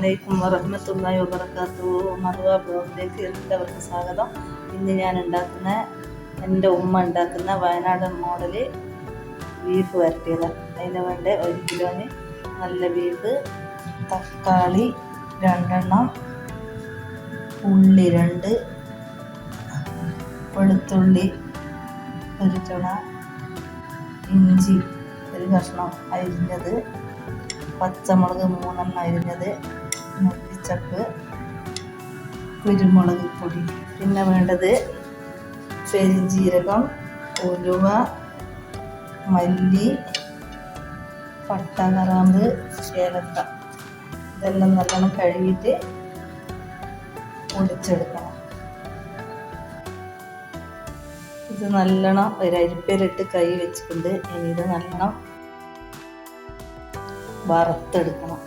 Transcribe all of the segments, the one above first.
അലൈക്കും വറഹ്മത്തുള്ളാഹി വബറകാതുഹു. മറുവ ബ്ലോഗിലേക്ക് എല്ലാവർക്കും സ്വാഗതം. ഇന്ന് ഞാൻ ഉണ്ടാക്കുന്ന എന്റെ ഉമ്മ ഉണ്ടാക്കുന്ന വയനാടൻ മോഡൽ ബീഫ് വരട്ടിയതാണ്. അതിന് വേണ്ട ഒരു കിലോന് നല്ല ബീഫ് തക്കാളി രണ്ടെണ്ണം ഉള്ളി രണ്ട് വെളുത്തുള്ളി ഒരു ചുണ ഇഞ്ചി ഒരു കഷ്ണം അരിഞ്ഞത് പച്ചമുളക് മൂന്നെണ്ണം അരിഞ്ഞത് മല്ലിച്ചപ്പ് കുരുമുളക് പൊടി. പിന്നെ വേണ്ടത് പെരിഞ്ജീരകം ഉലുവ മല്ലി പട്ട കറാമ്പ് ഏലക്ക ഇതെല്ലാം നല്ലോണം കഴുകിയിട്ട് പൊടിച്ചെടുക്കണം. ഇത് നല്ലോണം ഒരു അരിപ്പയിലിട്ട് കൈ വെച്ചിട്ടുണ്ട്. ഇനി ഇത് നല്ലോണം വറുത്തെടുക്കണം.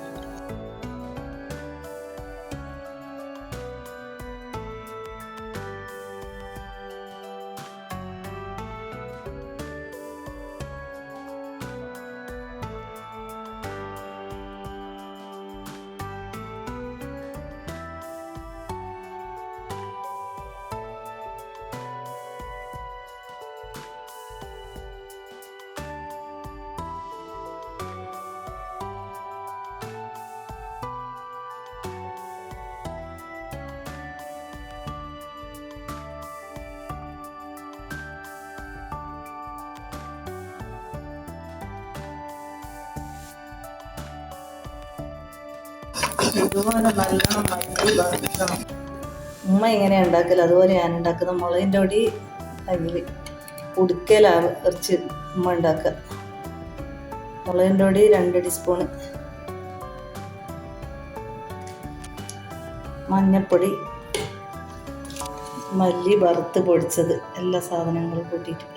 ഉമ്മ എങ്ങനെ ഉണ്ടാക്കൽ? അതുപോലെ ഞാൻ ഉണ്ടാക്കുന്ന മുളകിന്റെ പൊടി അതിൽ ഉടുക്കലാണ് കുറച്ച് ഉമ്മ ഉണ്ടാക്കുക. മുളകിന്റെ പൊടി രണ്ട് ടീസ്പൂണ്. മഞ്ഞപ്പൊടി. മല്ലി വറുത്ത് പൊടിച്ചത്. എല്ലാ സാധനങ്ങളും കൂട്ടിയിട്ട്.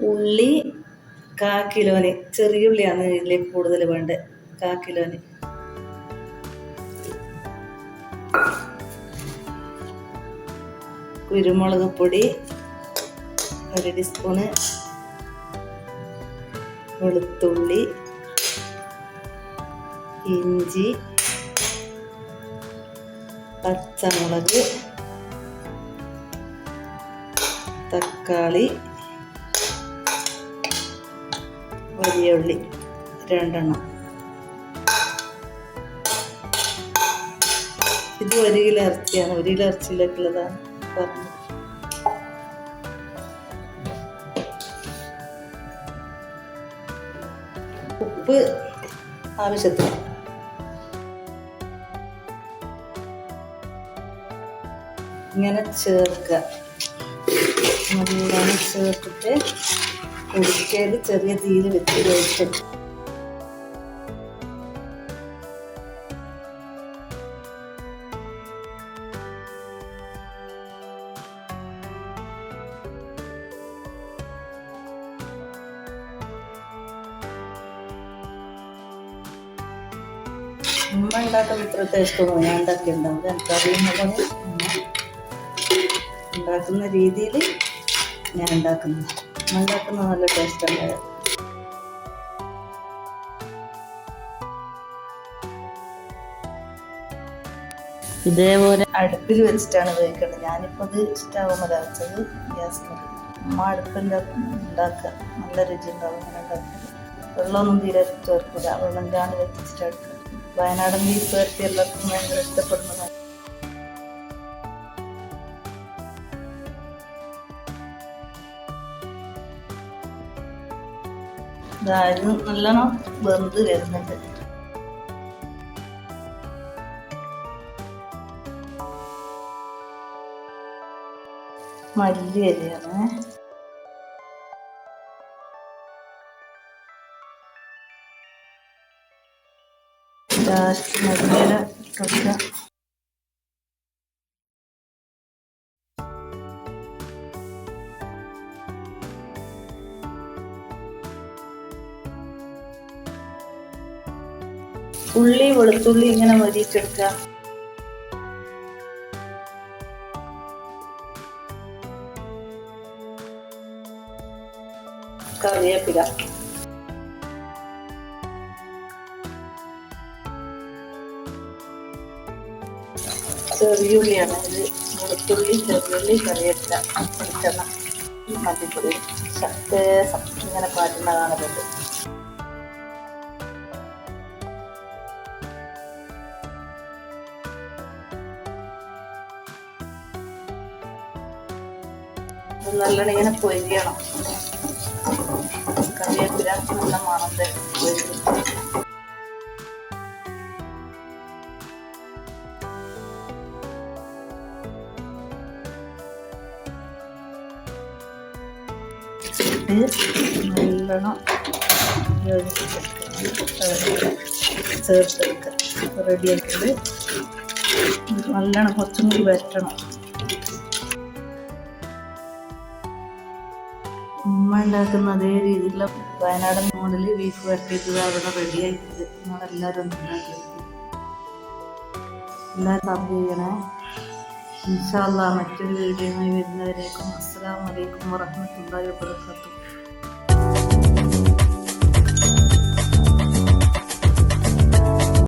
ഉള്ളി കാ കിലോന് ചെറിയ ഉള്ളിയാണ് ഇതിലേക്ക് കൂടുതൽ വേണ്ടത്. കാ കിലോന്. കുരുമുളക് പൊടി ഒരു ടീസ്പൂണ് വെളുത്തുള്ളി ഇഞ്ചി പച്ചമുളക് തക്കാളി വലിയ ഉള്ളി. രണ്ടെണ്ണം. ഇത് ഒരു കിലോ ഇറച്ചിയാണ്. ഒരു കിലോ ഇറച്ചിയിലേക്കുള്ളതാണ് പറഞ്ഞത്. ഉപ്പ് ആവശ്യത്തിന്. ഇങ്ങനെ ചേർക്കുക. ചേർത്തിട്ട് കുടിക്കയിൽ ചെറിയ തീയിൽ വെച്ച് വേവിച്ചിട്ട് ഉമ്മ ഉണ്ടാക്കുന്ന ഇത്ര ടേസ്റ്റ് ഞാൻ ഉണ്ടാക്കിയിട്ടുണ്ടാവും എനിക്കറിയുന്ന പോലെ ഉമ്മ ഉണ്ടാക്കുന്ന രീതിയിൽ ഞാൻ ഉണ്ടാക്കുന്നത്. ഉണ്ടാക്കുന്ന നല്ല ടേസ്റ്റ് ഉണ്ടായത് ഇതേപോലെ അടുപ്പിൽ വെച്ചിട്ടാണ് ഉപയോഗിക്കുന്നത്. ഞാനിപ്പോൾ അത് സ്റ്റൗമല വെച്ചത് ഗ്യാസ് അമ്മ അടുപ്പിന്റെ ഉണ്ടാക്കുക. നല്ല രുചി ഉണ്ടാവും വെള്ളമൊന്നും തീരെ ചേർക്കില്ല വെള്ളം ചാണ്ട് വെച്ചിട്ട് വയനാടൻ ബീഫ് വരട്ടി എല്ലാവർക്കും ഭയങ്കര ഇഷ്ടപ്പെടുന്നതാണ് അതായത് നല്ലോണം വെന്ത് വരുന്നുണ്ട്. മല്ലി അരിയാണ്. ലാസ്റ്റ് മല്ലിയുടെ ഇട്ടൊക്കെ ഉള്ളി വെളുത്തുള്ളി ഇങ്ങനെ വരിയിട്ടെടുക്കുക കറിവേപ്പില. ചെറിയുള്ളിയാണ് വെളുത്തുള്ളി ചെറിയുള്ളി കറിവേപ്പില വെളിച്ചെണ്ണ മല്ലിപ്പൊടി ശക്തേ ഇങ്ങനെ പാറ്റുന്നതാണ് കാണലുണ്ട് നല്ലോണം ഇങ്ങനെ പൊരിയണം. കറിവേപ്പില നല്ല മണം നല്ലോണം ചേർത്തെടുക്കുക റെഡിയാക്കിയത് നല്ലോണം കുറച്ചും കൂടി വരട്ടണം. ഉമ്മ ഉണ്ടാക്കുന്ന അതേ രീതിയിലുള്ള വയനാടൻ മോഡൽ ബീഫ് വരട്ടിയിട്ട് അവിടെ റെഡി ആയിട്ടുണ്ട്. നിങ്ങളെല്ലാവരും ഒന്ന് ഉണ്ടാക്കി എല്ലാവരും സബ് ചെയ്യണേ. ഇൻഷാല്ല മറ്റൊരു വീഡിയോയുമായി വരുന്നവരേക്കും അസ്സാം വലൈക്കും വറഹമത്തല്ലാഹി വബറകാതുഹു.